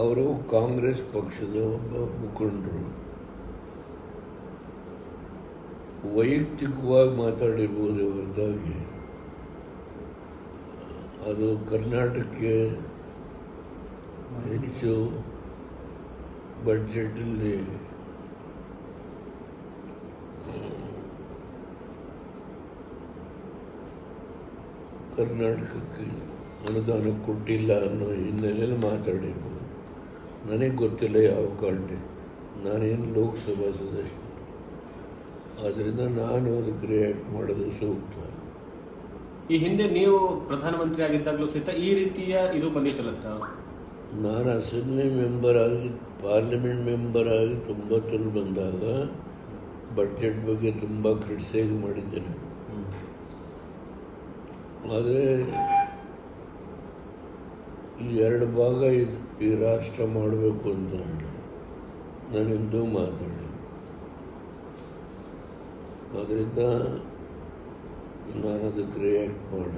ಅವರು ಕಾಂಗ್ರೆಸ್ ಪಕ್ಷದ ಒಬ್ಬ ಮುಖಂಡರು. ವೈಯಕ್ತಿಕವಾಗಿ ಮಾತಾಡಿರ್ಬೋದು ಹೊರತಾಗಿ. ಅದು ಕರ್ನಾಟಕಕ್ಕೆ ಹೆಚ್ಚು ಬಡ್ಜೆಟಲ್ಲಿ ಕರ್ನಾಟಕಕ್ಕೆ ಅನುದಾನ ಕೊಟ್ಟಿಲ್ಲ ಅನ್ನೋ ಹಿನ್ನೆಲೆಯಲ್ಲಿ ಮಾತಾಡಿರ್ಬೋದು ನನಗೆ ಗೊತ್ತಿಲ್ಲ ಯಾವ ಕಾರಣ ನಾನೇನು ಲೋಕಸಭಾ ಸದಸ್ಯ. ಆದ್ದರಿಂದ ನಾನು ಅದಕ್ಕೆ ರಿಯಾಕ್ಟ್ ಮಾಡೋದು ಸೂಕ್ತ. ಈ ಹಿಂದೆ ನೀವು ಪ್ರಧಾನಮಂತ್ರಿ ಆಗಿದ್ದಾಗಲೂ ಸಹಿತ ಈ ರೀತಿಯ ಇದು ಬಂದಿತ್ತಲ್ಲ ಸರ್? ನಾನು ಅಸೆಂಬ್ಲಿ ಮೆಂಬರ್ ಆಗಿ ಪಾರ್ಲಿಮೆಂಟ್ ಮೆಂಬರ್ ಆಗಿ ತೊಂಬತ್ತರಲ್ಲಿ ಬಂದಾಗ ಬಡ್ಜೆಟ್ ಬಗ್ಗೆ ತುಂಬ ಕ್ರಿಟಿಸೈಸ್ ಮಾಡಿದ್ದೇನೆ. ಆದರೆ ಎರಡು ಭಾಗ ಇದು. ಈ ರಾಷ್ಟ್ರ ಮಾಡಬೇಕು ಅಂತ ನಾನಿಂದು ಮಾತಾಡಿ ಅದರಿಂದ ನಾನು ಅದಕ್ಕೆ ರಿಯಾಕ್ಟ್ ಮಾಡ.